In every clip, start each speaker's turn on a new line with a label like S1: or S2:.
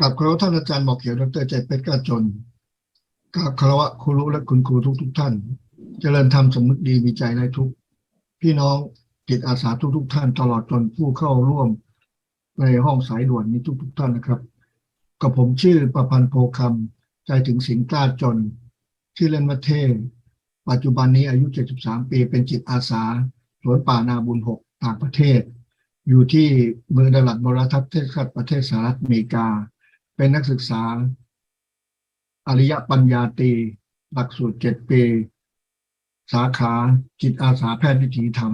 S1: กับคารวะท่านอาจารย์หมอเขียวดรใจเป็ดกาจนกับคารวะครูรู้และคุณครูทุกทุกท่าน เจริญธรรมสำนึกดีมีใจในทุก พี่น้องจิตอาสาทุกทุกท่าน ตลอดจนผู้เข้าร่วม ในห้องสายด่วนนี้ทุกทุกท่านนะครับกับผมชื่อประพันธ์โพคำใจถึงสิงกล้าจน ชื่อเล่นว่าเท่ปัจจุบันนี้อายุ 73 ปีเป็นจิตอาสาสวนป่านาบุญหกต่างประเทศ อยู่ที่เมืองดัลลัดบรทับเทศกัดประเทศสหรัฐอเมริกา เป็นนักศึกษา อริยปัญญาตีหลักสูตรเจ็ดปี สาขาจิตอาสาแพทย์วิถีธรรม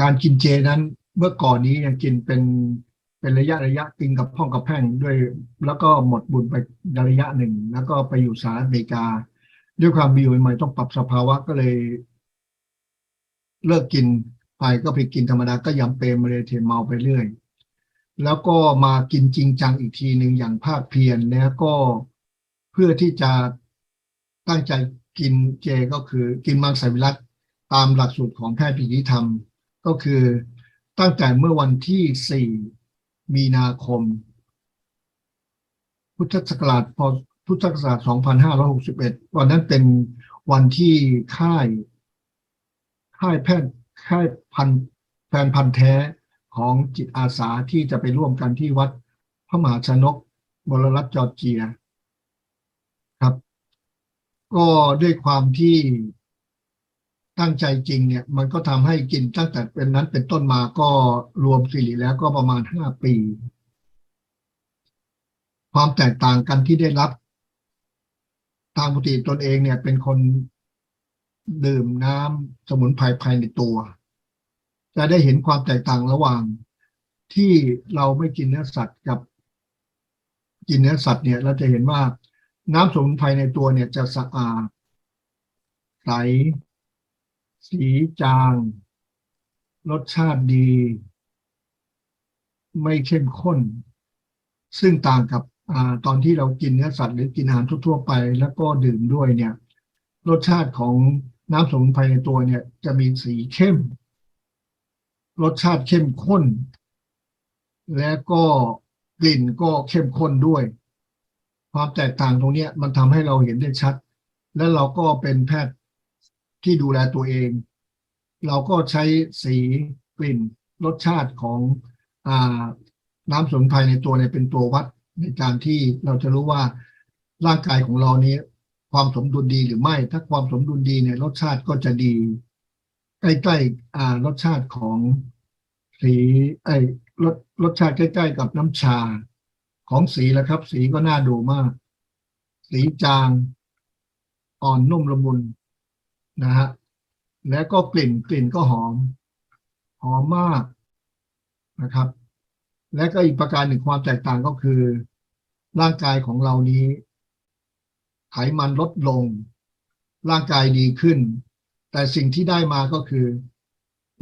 S1: การกินเจนั้นเมื่อก่อนนี้ยังกินเป็นเป็นระยะระยะกินกับพ่องกับแพ่งด้วย แล้วก็หมดบุญไประยะหนึ่ง แล้วก็ไปอยู่สหรัฐอเมริกา ด้วยความมีอยู่ใหม่ต้องปรับสภาวะก็เลย เลิกกินไปก็ไปกินธรรมดาก็ยำเปรมเลยเทเมาไปเรื่อย แล้วก็มากินจริงจังอีกทีหนึ่งอย่างภาคเพียรแล้วก็เพื่อที่จะตั้งใจกินเจก็คือกินมังสวิรัตตามหลักสูตรของแพทย์พิธีธรรม ก็คือตั้งแต่เมื่อวันที่ 4 มีนาคม พุทธศักราชพพุทธศักราช 2561 วันนั้นเป็นวันที่ค่าย ค่ายแพทย์ค่ายพันแฟนพันธ์แท้ ของจิตอาสาที่จะไปร่วมกันที่วัดพระมหาชนกบรรัฐจอร์เจียครับ ก็ด้วยความที่ตั้งใจจริงเนี่ย มันก็ทำให้กินตั้งแต่เป็นนั้นเป็นต้นมาก็รวมสิริแล้วก็ประมาณห้าปี ความแตกต่างกันที่ได้รับทางปกติตนเองเนี่ยเป็นคนดื่มน้ำสมุนไพรภายในตัว จะได้เห็นความแตกต่างระหว่างที่เราไม่กินเนื้อสัตว์กับกินเนื้อสัตว์เนี่ยเราจะเห็นว่าน้ำสมุนไพรในตัวเนี่ยจะสะอาดใสสีจาง รสชาติดี ไม่เข้มข้น ซึ่งต่างกับอตอนที่เรากินเนื้อสัตว์หรือกินอาหารทั่วๆไป แล้วก็ดื่มด้วยเนี่ย รสชาติของน้ำสมุนไพรในตัวเนี่ย จะมีสีเข้ม รสชาติเข้มข้น และก็กลิ่นก็เข้มข้นด้วย ความแตกต่างตรงนี้มันทำให้เราเห็นได้ชัด และเราก็เป็นแพทย์ที่ดูแลตัวเอง เราก็ใช้สีกลิ่นรสชาติของอน้ำสมุนไพรในตัวเนี่ยเป็นตัววัดในการที่เราจะรู้ว่าร่างกายของเรานี้ ความสมดุลดีหรือไม่ ถ้าความสมดุลดีเนี่ยรสชาติก็จะดี ใกล้ๆอ่ารสชาติของสีไอ้รสรสชาติใกล้ ๆ กับน้ำชาของสีแล้วครับ สีก็น่าดูมาก สีจางอ่อนนุ่มละมุนนะฮะแล้วก็กลิ่นกลิ่นก็หอม หอมมากนะครับ และก็อีกประการหนึ่งความแตกต่างก็คือ ร่างกายของเรานี้ ไขมันลดลง ร่างกายดีขึ้น แต่สิ่งที่ได้มาก็คือ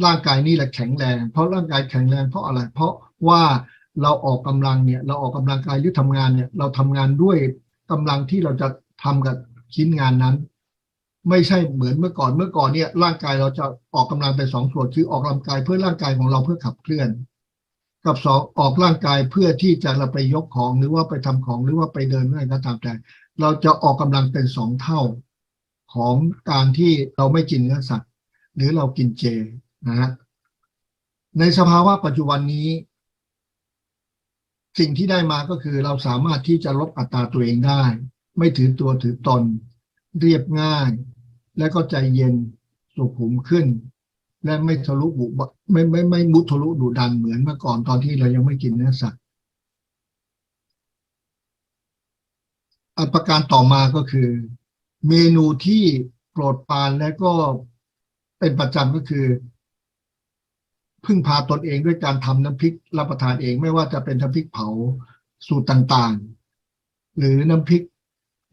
S1: ร่างกายนี่แหละแข็งแรง เพราะร่างกายแข็งแรงเพราะอะไร เพราะว่าเราออกกำลังเนี่ย เราออกกำลังกายหรือทำงานเนี่ย เราทำงานด้วยกำลังที่เราจะทำกับชิ้นงานนั้น ไม่ใช่เหมือนเมื่อก่อนเมื่อก่อนเนี่ย ร่างกายเราจะออกกำลังเป็นสองส่วนคือออกกำลังกายเพื่อร่างกายของเราเพื่อขับเคลื่อน กับสองออกร่างกายเพื่อที่จะเราไปยกของหรือว่าไปทำของหรือว่าไปเดินอะไรก็ตามแต่เราจะออกกำลังเป็นสองเท่า ของการที่เราไม่กินเนื้อสัตว์ หรือเรากินเจนะฮะในสภาวะปัจจุบันนี้ สิ่งที่ได้มาก็คือเราสามารถที่จะลดอัตราตัวเองได้ ไม่ถือตัวถือตน เรียบง่าย และก็ใจเย็นสุขุมขึ้น และไม่ทะลุบุบไม่ไม่ไม่มุทะลุดุดันเหมือนเมื่อก่อนตอนที่เรายังไม่กินเนื้อสัตว์อันประการต่อมาก็คือ เมนูที่โปรดปรานและก็เป็นประจำก็คือ พึ่งพาตนเองด้วยการทำน้ำพริกรับประทานเองไม่ว่าจะเป็นน้ำพริกเผาสูตรต่างๆ หรือน้ำพริก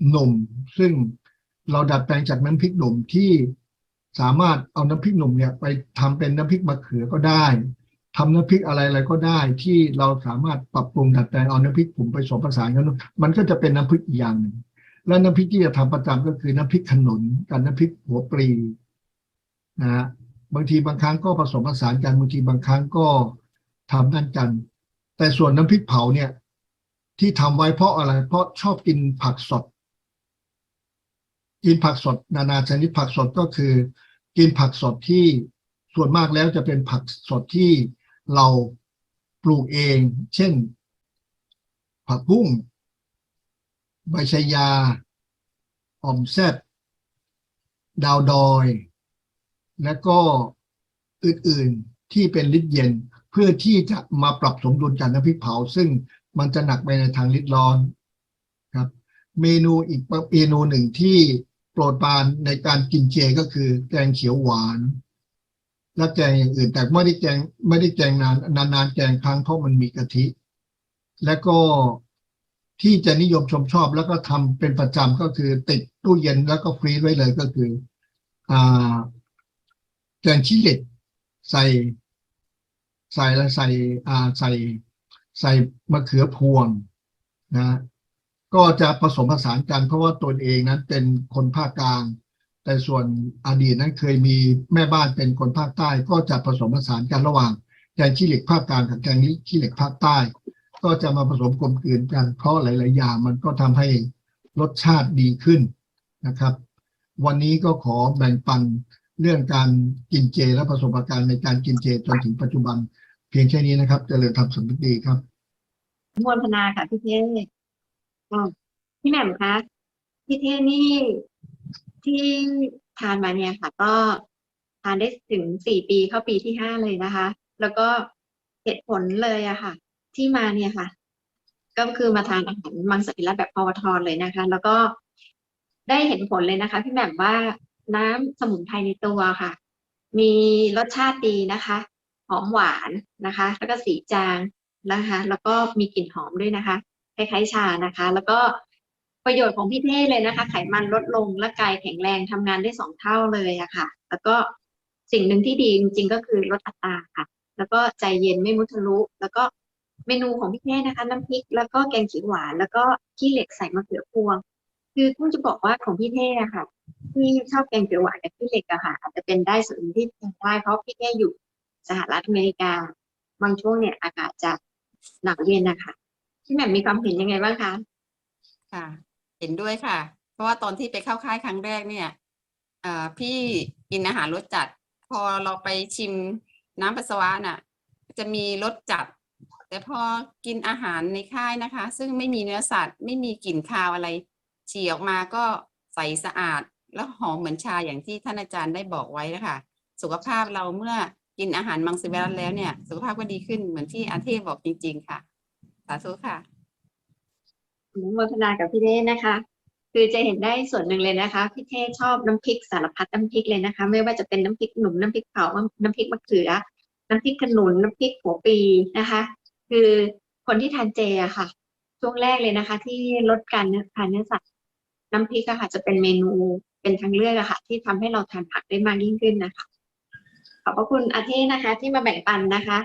S1: หนุ่ม ซึ่งเราดัดแปลงจากน้ำพริกหนุ่มที่สามารถเอาน้ำพริกหนุ่มเนี่ยไปทำเป็นน้ำพริกมะเขือก็ได้ทำน้ำพริกอะไรอะไรก็ได้ ที่เราสามารถปรับปรุงดัดแปลงเอาน้ำพริกผงไปผสมผสานกันมันก็จะเป็นน้ำพริกอีกอย่างหนึ่ง และน้ำพริกที่จะทำประจำก็คือน้ำพริกขนุนกับน้ำพริกหัวปลีนะฮะบางทีบางครั้งก็ผสมผสานกันบางทีบางครั้งก็ทำนั่นกัน แต่ส่วนน้ำพริกเผาเนี่ย ที่ทำไว้เพราะอะไร เพราะชอบกินผักสด กินผักสด นานาชนิดผักสดก็คือ กินผักสดที่ส่วนมากแล้วจะเป็นผักสดที่เราปลูกเอง เช่น ผักบุ้ง ใบชายาอ่อมแซดดาวดอย และก็อื่นๆที่เป็นฤทธิ์เย็นเพื่อที่จะมาปรับสมดุลกับน้ำพริกเผา ซึ่งมันจะหนักไปในทางฤทธิ์ร้อนครับ เมนูอีกเมนูหนึ่งที่โปรดปรานในการกินเจก็คือแกงเขียวหวาน และแกงอย่างอื่น แต่ไม่ได้แกงไม่ได้แกงนานนานๆแกงครั้งเพราะมันมีกะทิ และก็ ที่จะนิยมชมชอบแล้วก็ทำเป็นประจำก็คือติดตู้เย็นแล้วก็ฟรีซไว้เลยก็คืออ่าแกงขี้เหล็กใส่ใส่แล้วใส่อ่าใส่ใส่มะเขือพวงนะก็จะผสมผสานกัน เพราะว่าตนเองนั้นเป็นคนภาคกลาง แต่ส่วนอดีตนั้นเคยมีแม่บ้านเป็นคนภาคใต้ ก็จะผสมผสานกันระหว่างแกงขี้เหล็กภาคกลางกับแกงขี้เหล็กภาคใต้ ก็จะมาผสมกลมกลืนกัน เพราะหลาย ๆ อย่างมันก็ทำให้รสชาติดีขึ้นนะครับ วันนี้ก็ขอแบ่งปันเรื่องการกินเจและประสบการณ์ในการกินเจจนถึงปัจจุบัน เพียงแค่นี้นะครับเจริญธรรมสำนึกดีครับ
S2: อนุโมทนาค่ะพี่เท่พี่แหม่มคะพี่เท่นี่ที่ทานมาเนี่ยค่ะ ก็ทานได้ถึงสี่ปีเข้าปีที่ห้าเลยนะคะ แล้วก็เหตุผลเลยอะค่ะ ที่มาเนี่ยค่ะ ก็คือมาทานอาหารมังสวิรัตแบบพอวทรเลยนะคะ แล้วก็ได้เห็นผลเลยนะคะ พี่แหม่มว่าน้ำสมุนไพรในตัวค่ะ มีรสชาติดีนะคะ หอมหวานนะคะ แล้วก็สีจางนะคะ แล้วก็มีกลิ่นหอมด้วยนะคะคล้ายๆชานะคะ แล้วก็ประโยชน์ของพี่เท่เลยนะคะ ไขมันลดลงและกายแข็งแรงทำงานได้สองเท่าเลยอะค่ะ แล้วก็สิ่งหนึ่งที่ดีจริงๆก็คือลดอัตราค่ะ แล้วก็ใจเย็นไม่มุทะลุ แล้วก็ เมนูของพี่เท่นะคะ น้ำพริกแล้วก็แกงขียวหวาน แล้วก็ขี้เหล็กใส่มะเขือพวง คือต้องจะบอกว่าของพี่เท่อะคะที่ชอบแกงเขียวหวานกับขี้เหล็กอะค่ะ อาจจะเป็นได้ส่วนหนึ่ที่ทำได้เพราะพี่เท่อยู่สหรัฐอเมริกา บางช่วงเนี่ยอากาศจะหนาวเย็นนะคะพี่แหม่มมีความเห็นยังไงบ้างคะ
S3: ค่ะ เห็นด้วยค่ะ เพราะว่าตอนที่ไปเข้าค่ายครั้งแรกเนี่ยเออพี่กินอาหารรสจัด พอเราไปชิมน้ำปัสสาวะน่ะ จะมีรสจัด แต่พอกินอาหารในค่ายนะคะ ซึ่งไม่มีเนื้อสัตว์ไม่มีกลิ่นคาวอะไรฉี่ออกมาก็ใสสะอาด แล้วหอมเหมือนชาอย่างที่ท่านอาจารย์ได้บอกไว้นะคะสุขภาพเราเมื่อกินอาหารมังสวิรัตแล้วเนี่ย สุขภาพก็ดีขึ้นเหมือนที่อาเทพบอกจริง ๆ ค่ะ สาธุค่ะ
S2: อนุโมทนากับพี่เท่นะคะ คือจะเห็นได้ส่วนหนึ่งเลยนะคะพี่เท่ชอบน้ำพริกสารพัดน้ำพริกเลยนะคะ ไม่ว่าจะเป็นน้ำพริกหนุ่มน้ำพริกเผาน้ำพริกมะเขือ น้ำพริกขนุนน้ำพริกหัวปีนะคะ คือคนที่ทานเจอะค่ะ ช่วงแรกเลยนะคะ ที่ลดการทานเนื้อสัตว์น้ำพริกอะค่ะ จะเป็นเมนูเป็นทางเลือกอะค่ะ ที่ทำให้เราทานผักได้มากยิ่งขึ้นนะคะ ขอบพระคุณอาเทศนะคะ ที่มาแบ่งปันนะคะ